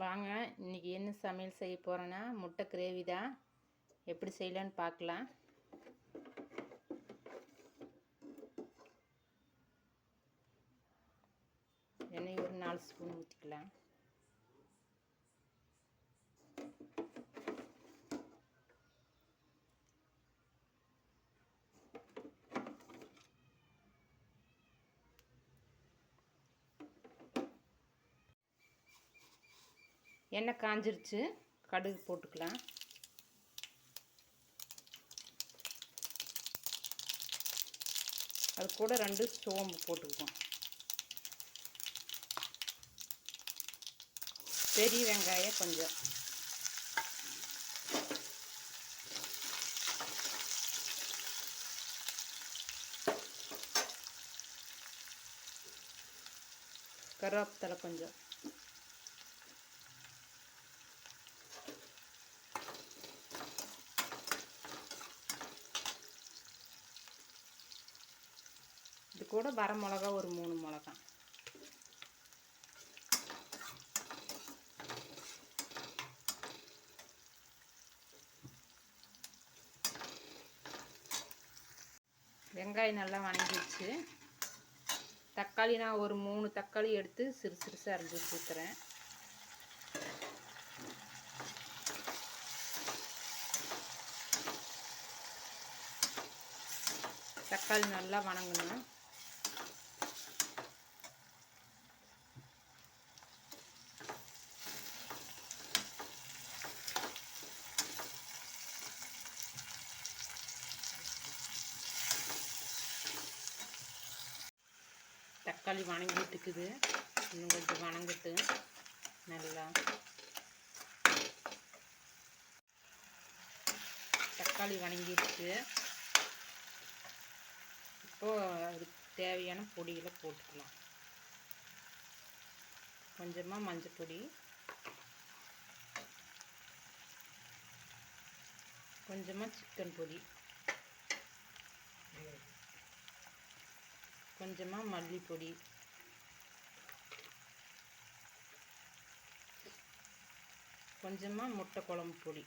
வாங்க இன்றைக்கி என்ன சமையல் செய்ய போகிறேன்னா முட்டை கிரேவி தான். எப்படி செய்யலான்னு பார்க்கலாம். எண்ணெய் ஒரு நாலு ஸ்பூன் ஊற்றிக்கலாம் எண்ணெய் காஞ்சிருச்சு கடுகு போட்டுக்கலாம். அது கூட ரெண்டு சோம்பு போட்டுக்குவோம் பெரிய வெங்காயம் கொஞ்சம். கருவேப்பிலை கொஞ்சம். கூட வர மிளகா ஒரு மூணு மிளகா. வெங்காயம் நல்லா வணங்கிடுச்சு. தக்காளி நான் ஒரு மூணு தக்காளி எடுத்து சிறு சிறுசாக அரைஞ்சி ஊற்றுறேன் தக்காளி நல்லா வணங்கணும். தக்காளி வணங்கிட்டு இருக்குது இன்னும் கொஞ்சம் வணங்கிட்டு நல்லா. தக்காளி வணங்கிடுச்சு. இப்போது அதுக்கு தேவையான பொடிகளை போட்டுக்கலாம். கொஞ்சமாக மஞ்சள் பொடி. கொஞ்சமாக சிக்கன் பொடி. கொஞ்சமாக மல்லிப்பொடி. கொஞ்சமாக முட்டை குழம்பு பொடி.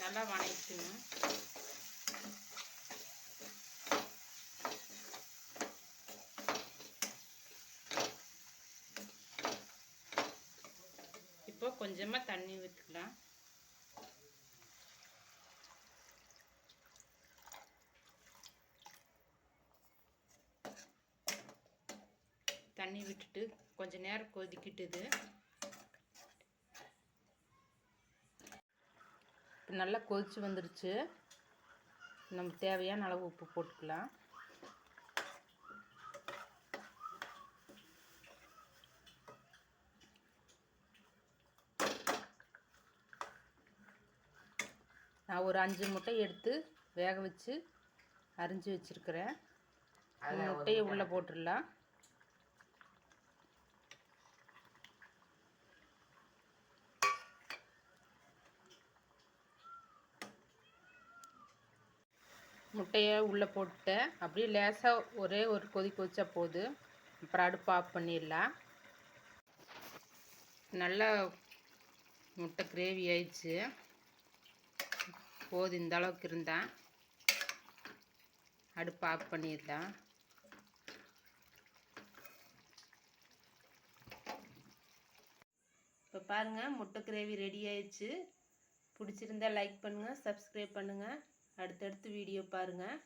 நல்லா வணக்கிக்கணும் இப்போ கொஞ்சமாக தண்ணி ஊற்றிக்கலாம் தண்ணி விட்டுட்டு கொஞ்ச நேரம் கொதிக்கிட்டுது. இப்போ நல்லா கொதிச்சு வந்துருச்சு. நம்ம தேவையான அளவு உப்பு போட்டுக்கலாம். நான் ஒரு அஞ்சு முட்டை எடுத்து வேக வச்சு அரிஞ்சு வச்சுருக்கிறேன். முட்டையை உள்ளே போட்டுடலாம். முட்டையை உள்ளே போட்டுட்டேன். அப்படியே லேசாக ஒரே ஒரு கொதி கொதிச்சா போதும் அப்புறம் அடுப்பு ஆஃப் பண்ணிடலாம். நல்லா முட்டை கிரேவி ஆயிடுச்சு. போதும் இந்த அளவுக்கு இருந்தால் அடுப்பு ஆஃப் பண்ணிடலாம். இப்போ பாருங்கள் முட்டை கிரேவி ரெடி ஆயிடுச்சு. பிடிச்சிருந்தா லைக் பண்ணுங்கள் சப்ஸ்கிரைப் பண்ணுங்கள் அடுத்தடுத்து வீடியோ பாருங்கள்